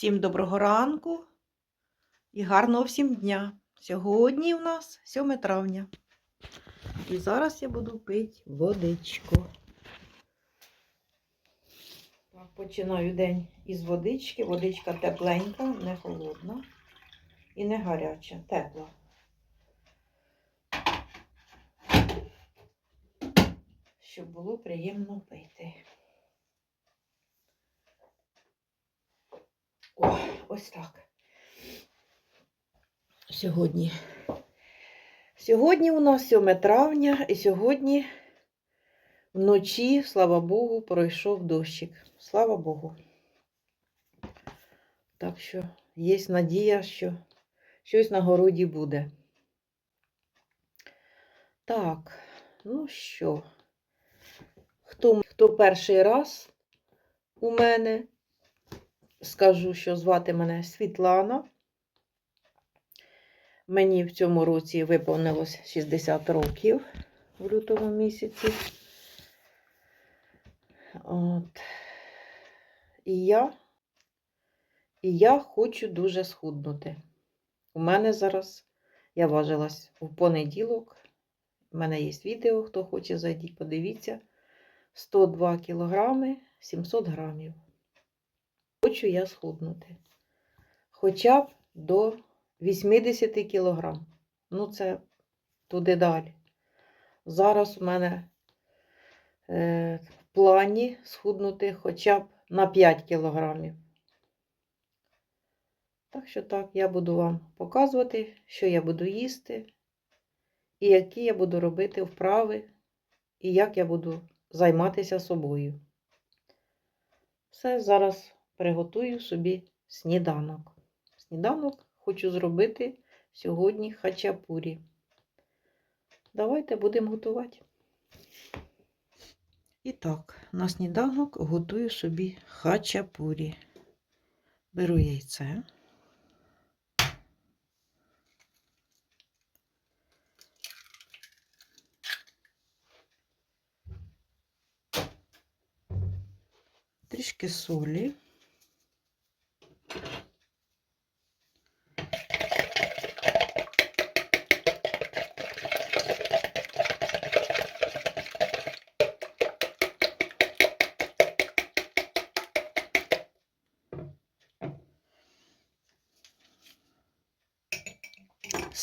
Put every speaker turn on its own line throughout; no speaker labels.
Всім доброго ранку і гарного всім дня. Сьогодні у нас 7 травня. І зараз я буду пити водичку. Починаю день із водички. Водичка тепленька, не холодна і не гаряча, тепла. Щоб було приємно пити. Ось так. Сьогодні. Сьогодні у нас 7 травня, і сьогодні вночі, слава Богу, пройшов дощик. Слава Богу. Так що є надія, що щось на городі буде. Так, ну що, хто, хто перший раз у мене? Скажу, що звати мене Світлана. Мені в цьому році виповнилось 60 років в лютому місяці. От. І я, і я хочу дуже схуднути. У мене зараз, я важилась у понеділок. У мене є відео, хто хоче, зайдіть, подивіться. 102 кілограми 700 грамів. Хочу я схуднути. Хоча б до 80 кілограм. Ну, це туди далі. Зараз у мене е, в плані схуднути хоча б на 5 кілограмів. Так що так, я буду вам показувати, що я буду їсти, і які я буду робити вправи, і як я буду займатися собою. Все зараз приготую собі сніданок. Сніданок хочу зробити сьогодні хачапурі. Давайте будемо готувати. І так, на сніданок готую собі хачапурі. Беру яйце. Трішки солі.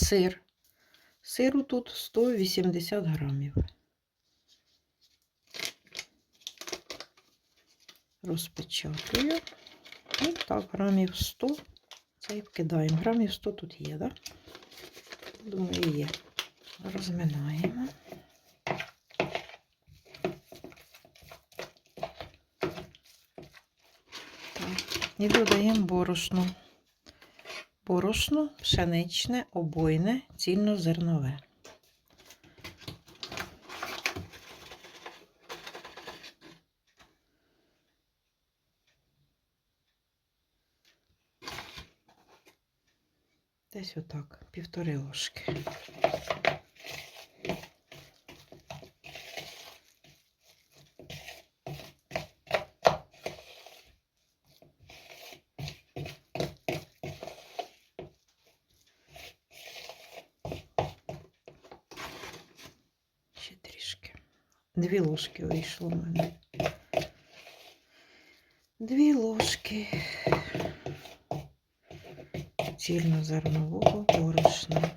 Сир. Сиру тут 180 грамів. Розпечатую. І так, грамів 100. Це і вкидаємо. Грамів 100 тут є, так? Думаю, є. Розминаємо. Так. І додаємо борошно. Борошно пшеничне, обойне, цільнозернове. Десь отак, півтори ложки. Дві ложки вийшло в мене. Дві ложки цільнозернового борошна.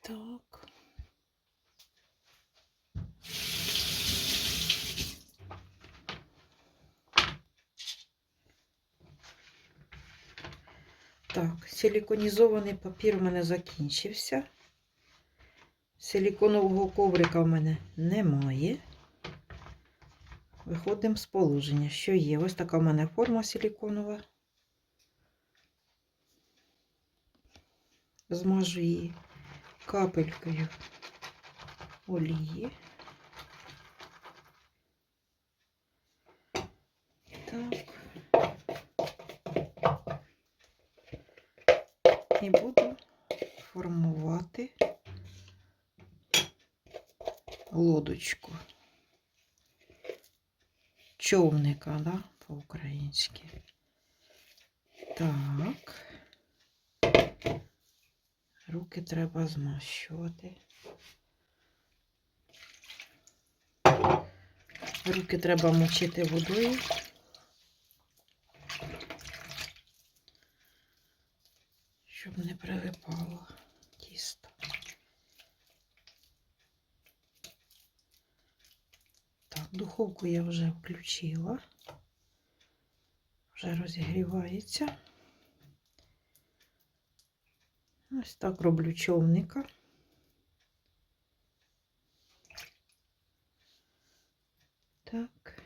Так. Так, силіконізований папір у мене закінчився. Силіконового коврика в мене немає. Виходимо з положення, що є. Ось така в мене форма силіконова. Змажу її капелькою олії. Так. І буду формувати лодочку. Човника, да, по-українськи. Так. Руки треба змащувати. Руки треба мочити водою. Щоб не прилипало тісто. Так, духовку я вже включила. Вже розігрівається. Ось так роблю човника. Так.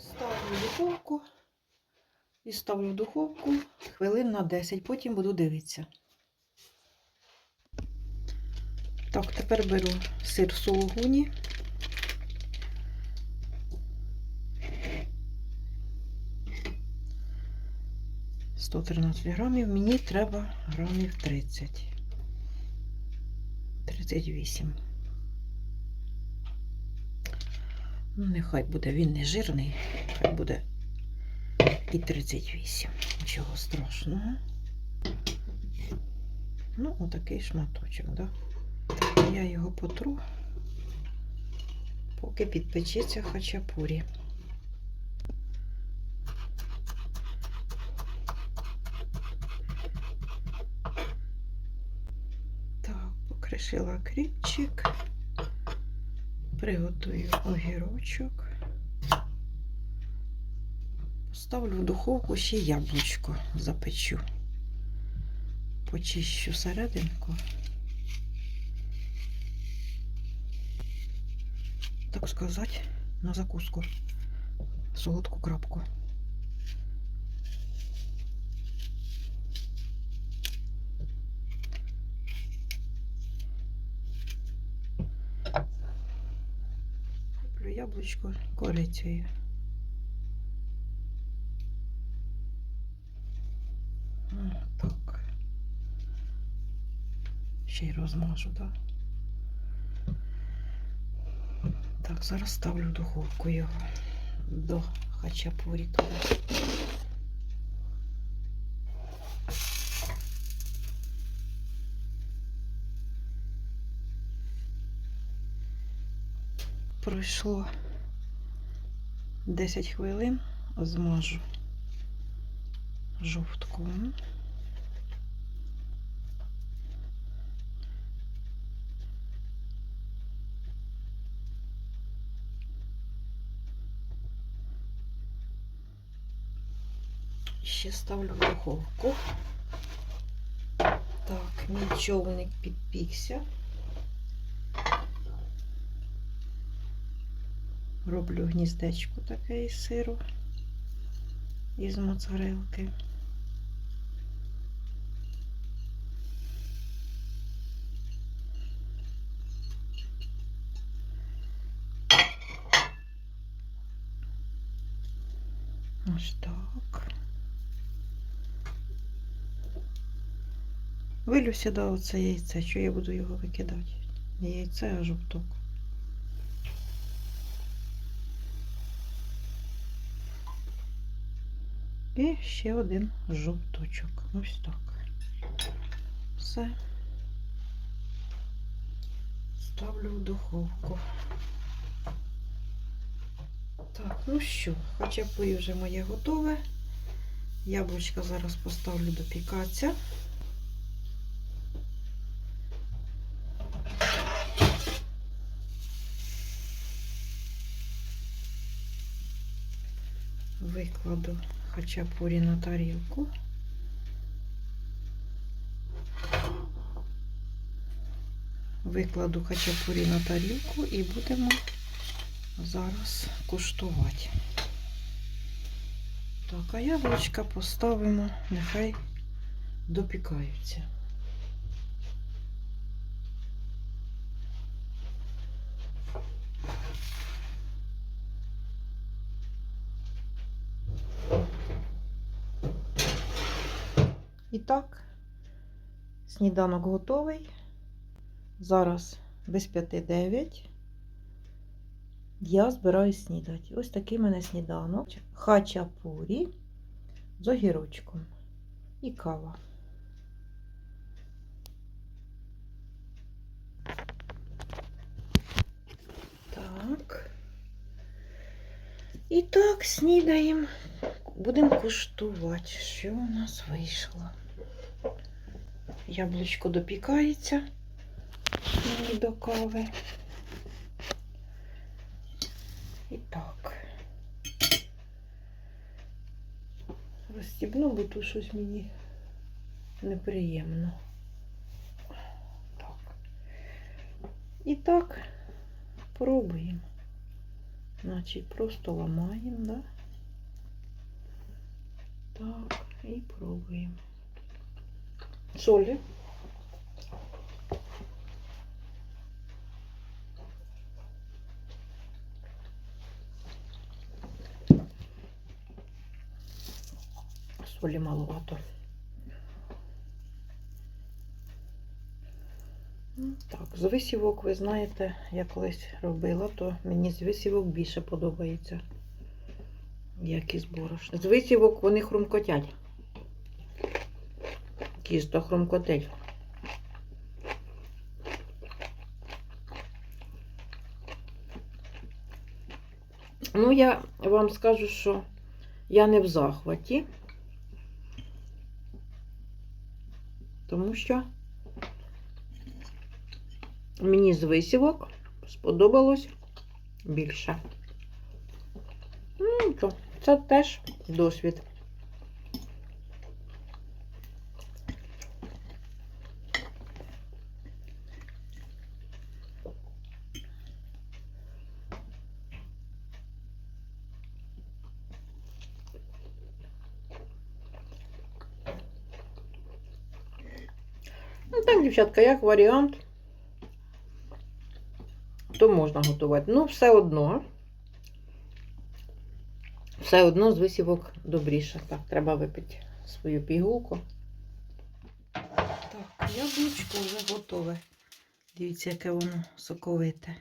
Ставлю в духовку і ставлю в духовку хвилин на 10, потім буду дивитися. Так, тепер беру сир сулугуні. Сто грамів. Мені треба грамів 30. 38. Ну, нехай буде він не жирний, хай буде і 38. Нічого страшного. Ну, отакий шматочок, да? Я його потру, поки підпечеться хачапурі. Так, покришила кріпчик. Приготую огірочок. Поставлю в духовку ще яблучко запечу. Почищу серединку. Так сказати, на закуску. Солодку крапку. Яблучко корицею. Так. Ще й розмажу, так? Так, зараз ставлю в духовку його до хачапурі туди. Пройшло 10 хвилин, змажу жовтком. Ще ставлю в духовку. Так, мій човник підпікся. Роблю гніздечко таке із сиру, із моцарелки. Ось так. Вилю сюди оце яйце, що я буду його викидати. Яйце, а жовток. І ще один жовточок. Ось так. Все. Ставлю в духовку. Так, ну що, хоча хачапурі вже моє готове. Яблучка зараз поставлю допікатися. Хачапурі на тарілку. викладу хачапурі на тарілку і будемо зараз куштувати. Так, а яблучка поставимо, нехай допікаються. І так, сніданок готовий. Зараз без 5-9 я збираюсь снідати. Ось такий в мене сніданок. Хачапурі з огірочком і кава. Так. І так, снідаємо. Будемо куштувати, що у нас вийшло. Яблучко допікається мені до кави. І так. Розстібну, бо тут щось мені неприємно. Так. І так, пробуємо. Значить, просто ламаємо, да? Так, і пробуємо. Солі. Солі маловато. Так, з висівок, ви знаєте, я колись робила, то мені з висівок більше подобається. Як із борошна. З висівок вони хрумкотять. Тісто хрумкотить. Ну, я вам скажу, що я не в захваті, тому що мені з висівок сподобалось більше. Ну, то це теж досвід. Ну, так, дівчатка, як варіант, то можна готувати. Ну, все одно. Все одно з висівок добріше. Так, треба випити свою пігулку. Так, яблучко вже готове. Дивіться, яке воно соковите.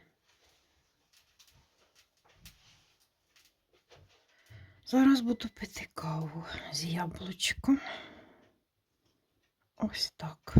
Зараз буду пити каву з яблучком. Ось так.